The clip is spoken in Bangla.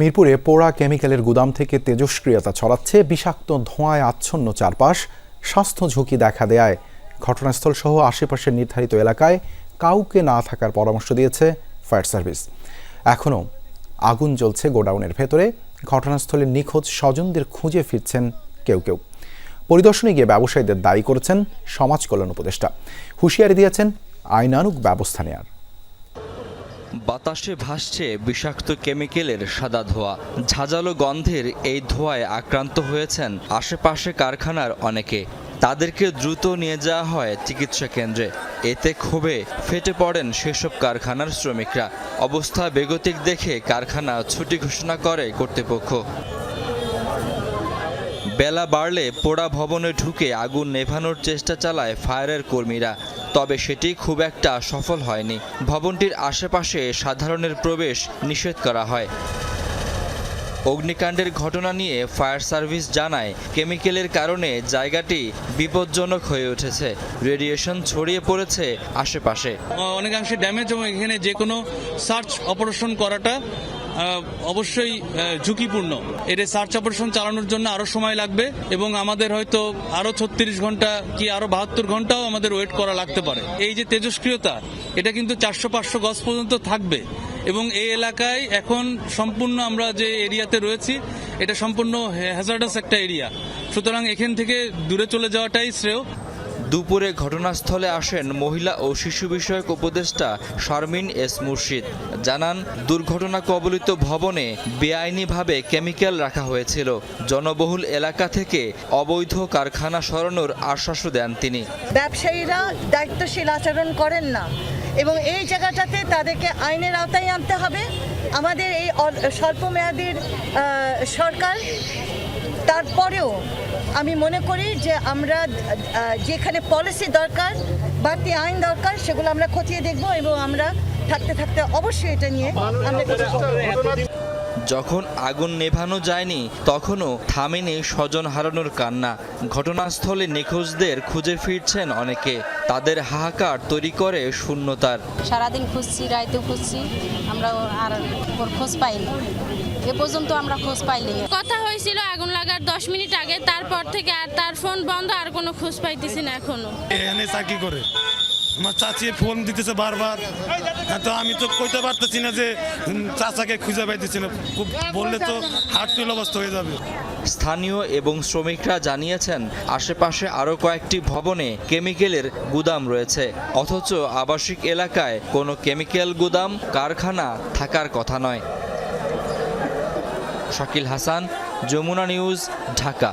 মিরপুরে পোড়া কেমিক্যালের গুদাম থেকে তেজস্ক্রিয়তা ছড়াচ্ছে, বিষাক্ত ধোঁয়ায় আচ্ছন্ন চারপাশ, স্বাস্থ্য ঝুঁকি দেখা দেয়। ঘটনাস্থল সহ আশেপাশের নির্ধারিত এলাকায় কাউকে না থাকার পরামর্শ দিয়েছে ফায়ার সার্ভিস। এখনও আগুন জ্বলছে গোডাউনের ভেতরে, ঘটনাস্থলে নিখোঁজ স্বজনদের খুঁজে ফিরছেন কেউ কেউ। পরিদর্শনে গিয়ে ব্যবসায়ীদের দায়ী করেছেন সমাজ কল্যাণ উপদেষ্টা। হুঁশিয়ারি দিয়েছেন আইনানুগ ব্যবস্থা নেয়ার। বাতাসে ভাসছে বিষাক্ত কেমিক্যালের সাদা ধোয়া। ঝাঁঝালো গন্ধের এই ধোঁয়ায় আক্রান্ত হয়েছেন আশেপাশে কারখানার অনেকে। তাদেরকে দ্রুত নিয়ে যাওয়া হয় চিকিৎসা কেন্দ্রে। এতে ক্ষোভে ফেটে পড়েন সেসব কারখানার শ্রমিকরা। অবস্থা বেগতিক দেখে কারখানা ছুটি ঘোষণা করে কর্তৃপক্ষ। বেলা বাড়লে পোড়া ভবনে ঢুকে আগুন নেভানোর চেষ্টা চালায় ফায়ারের কর্মীরা। তবে সেটি খুব একটা সফল হয়নি। ভবনটির আশেপাশে সাধারণের প্রবেশ নিষেধ করা হয়। অগ্নিকাণ্ডের ঘটনা নিয়ে ফায়ার সার্ভিস জানায়, কেমিক্যালের কারণে জায়গাটি বিপজ্জনক হয়ে উঠেছে। রেডিয়েশন ছড়িয়ে পড়েছে আশেপাশে। অনেকাংশে ড্যামেজ এবং এখানে যে কোনো সার্চ অপারেশন করাটা অবশ্যই ঝুঁকিপূর্ণ। এটা সার্চ অপারেশন চালানোর জন্য আরও সময় লাগবে এবং আমাদের হয়তো আরও ছত্রিশ ঘণ্টা কি আরও বাহাত্তর ঘন্টাও আমাদের ওয়েট করা লাগতে পারে। এই যে তেজস্ক্রিয়তা, এটা কিন্তু চারশো পাঁচশো গজ পর্যন্ত থাকবে এবং এই এলাকায় এখন সম্পূর্ণ আমরা যে এরিয়াতে রয়েছি, এটা সম্পূর্ণ হ্যাজার্ডাস একটা এরিয়া। সুতরাং এখান থেকে দূরে চলে যাওয়াটাই শ্রেয়। দুপুরে ঘটনাস্থলে আসেন মহিলা ও শিশু বিষয়ক উপদেষ্টা শারমিন এস মুর্শিদ। জানান দুর্ঘটনা কবলিত ভবনে বেআইনিভাবে কেমিক্যাল রাখা হয়েছিল। জনবহুল এলাকা থেকে অবৈধ কারখানা সরানোর আশ্বাসও দেন তিনি। ব্যবসায়ীরা দায়িত্বশীল আচরণ করেন না এবং এই জায়গাটাতে তাদেরকে আইনের আওতায় আনতে হবে। আমাদের এই অ- স্বল্পমেয়াদীর সরকার তারপরেও আমি মনে করি যে আমরা যেখানে পলিসি দরকার বাড়তি আইন দরকার সেগুলো আমরা খতিয়ে দেখব এবং আমরা থাকতে থাকতে অবশ্যই এটা নিয়ে আমরা। যখন আগুন নেভানো যায়নি তখনও থামেনি স্বজন হারানোর কান্না। ঘটনাস্থলে নিখোঁজদের খুঁজে ফিরছেন অনেকে। তাদের হাহাকার তৈরি করে শূন্যতার। সারাদিন খুঁজছি রাইতেও খুঁজছি আমরা আর ওর খোঁজ পাইনি। এ পর্যন্ত আমরা খোঁজ পাইনি। কথা হয়েছিল আগুন লাগার দশ মিনিট আগে তারপর থেকে আর তার ফোন বন্ধ আর কোনো খোঁজ পাইতেছি না এখনও। এখানে চাকরি করে। আমার চাচি ফোন দিতেছে বারবার। হ্যাঁ, তো আমি তো কইতে পারতেছি না যে চাচাকে খুঁজে পাইতেছি না। খুব বললে তো হার্টফেল অবস্থা হয়ে যাবে। স্থানীয় এবং শ্রমিকরা জানিয়েছেন আশেপাশে আরও কয়েকটি ভবনে কেমিক্যালের গুদাম রয়েছে। অথচ আবাসিক এলাকায় কোনো কেমিক্যাল গুদাম কারখানা থাকার কথা নয়। শাকিল হাসান যমুনা নিউজ ঢাকা।